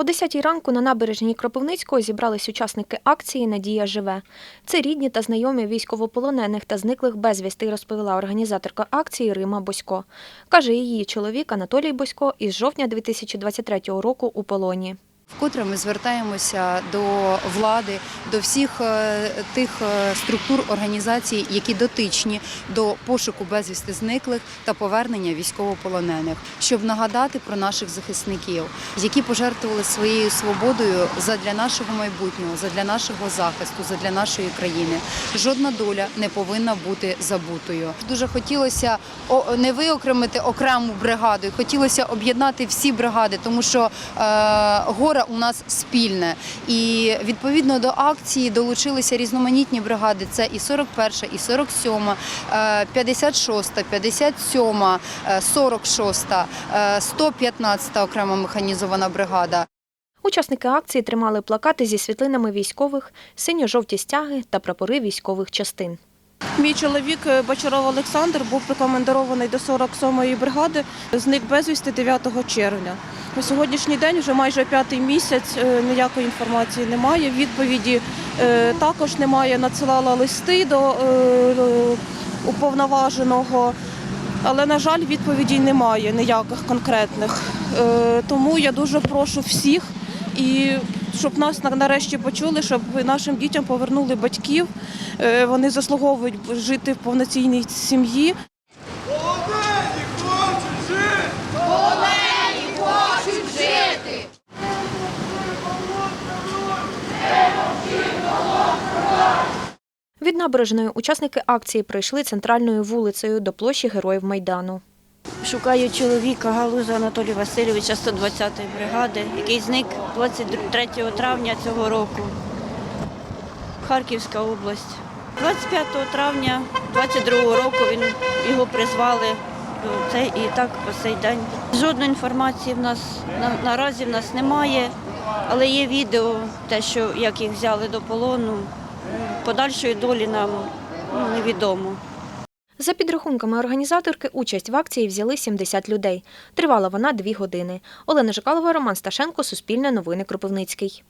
О 10-й ранку на набережні Кропивницького зібрались учасники акції Надія живе. Це рідні та знайомі військовополонених та зниклих безвісти, розповіла організаторка акції Рима Босько. Каже, її чоловік Анатолій Босько із жовтня 2023 року у полоні. Вкотре ми звертаємося до влади, до всіх е, тих е, структур організацій, які дотичні до пошуку безвісти зниклих та повернення військовополонених, щоб нагадати про наших захисників, які пожертвували своєю свободою задля нашого майбутнього, задля нашого захисту, задля нашої країни. Жодна доля не повинна бути забутою. Дуже хотілося не виокремити окрему бригаду, хотілося об'єднати всі бригади, тому що е, горе у нас спільне. І відповідно до акції долучилися різноманітні бригади. Це і 41, і 47, е, 56, 57, е, 46, е, 115 окрема механізована бригада. Учасники акції тримали плакати зі світлинами військових, синьо-жовті стяги та прапори військових частин. Мій чоловік е, Бочаров Олександр був прикомендований до 47-ї бригади, зник безвісти 9 червня. На сьогоднішній день вже майже п'ятий місяць е, ніякої інформації немає. Відповіді е, також немає. Надсилала листи до уповноваженого. Але, на жаль, відповідей немає ніяких конкретних. Тому я дуже прошу всіх і щоб нас нарешті почули, щоб нашим дітям повернули батьків. Е, Вони заслуговують жити в повноцінній сім'ї. Полонені хочуть жити! Від набережної учасники акції пройшли центральною вулицею до площі Героїв Майдану. Шукаю чоловіка Галуза Анатолія Васильовича 120-ї бригади, який зник 23 травня цього року. Харківська область. 25 травня 22 року він його призвали це і так по цей день. Жодної інформації в нас на, наразі в нас немає, але є відео, те, що як їх взяли до полону. Подальшої долі нам ну, невідомо. За підрахунками організаторки, участь в акції взяли 70 людей. Тривала вона дві години. Олена Жикалова, Роман Сташенко, Суспільне новини Кропивницький.